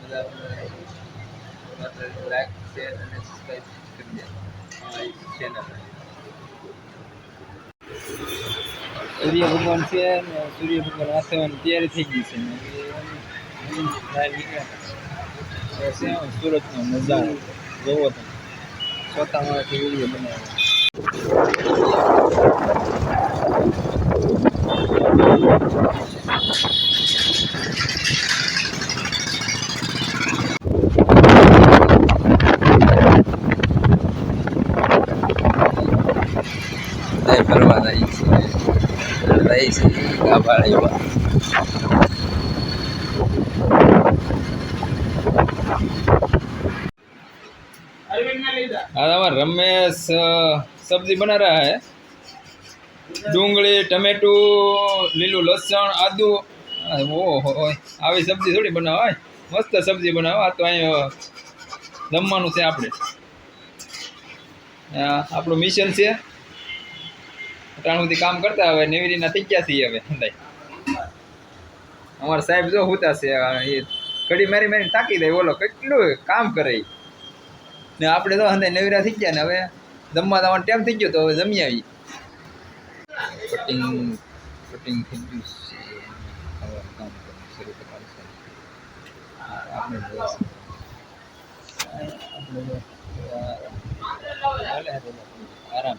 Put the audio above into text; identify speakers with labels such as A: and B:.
A: બધા માત્ર like share અને સબસ્ક્રાઈબ કરી દે અમારી ચેનલ સૂર્ય ભગવાન છે ને સૂર્ય ભગવાન આથવાની તૈયારી થઈ ગઈ છે. સુરતનો નજારો જોવો તમે. ચોથામાંથી વીડિયો બનાવ્યો બધા ફરવા જાય છે રહી છે ગાભા એવા आज हमारा रमेश अ, सब्जी बना रहा है ડુંગળી ટમેટું લીલું લસણ આદુ ઓહો આવી સબ્જી થોડી બનાવાય મસ્ત સબ્જી બનાવો આ તો અહીં જમવાનું છે આપણે આ આપણું મિશન છે અટાણ સુધી કામ કરતા હવે નેવીરીના થઈ ગયા છીએ હવે અમારા સાહેબ જો હુતા છે એ ઘડી મારી મારી તાકી દે બોલો કેટલું કામ કરે. ને આપણે તો અંદર નવીરા થઈ ગયા ને, હવે જમવા જવાનો ટાઈમ થઈ ગયો તો હવે જમી આવી કટિંગ કટિંગ થઈ ગયું આરામ.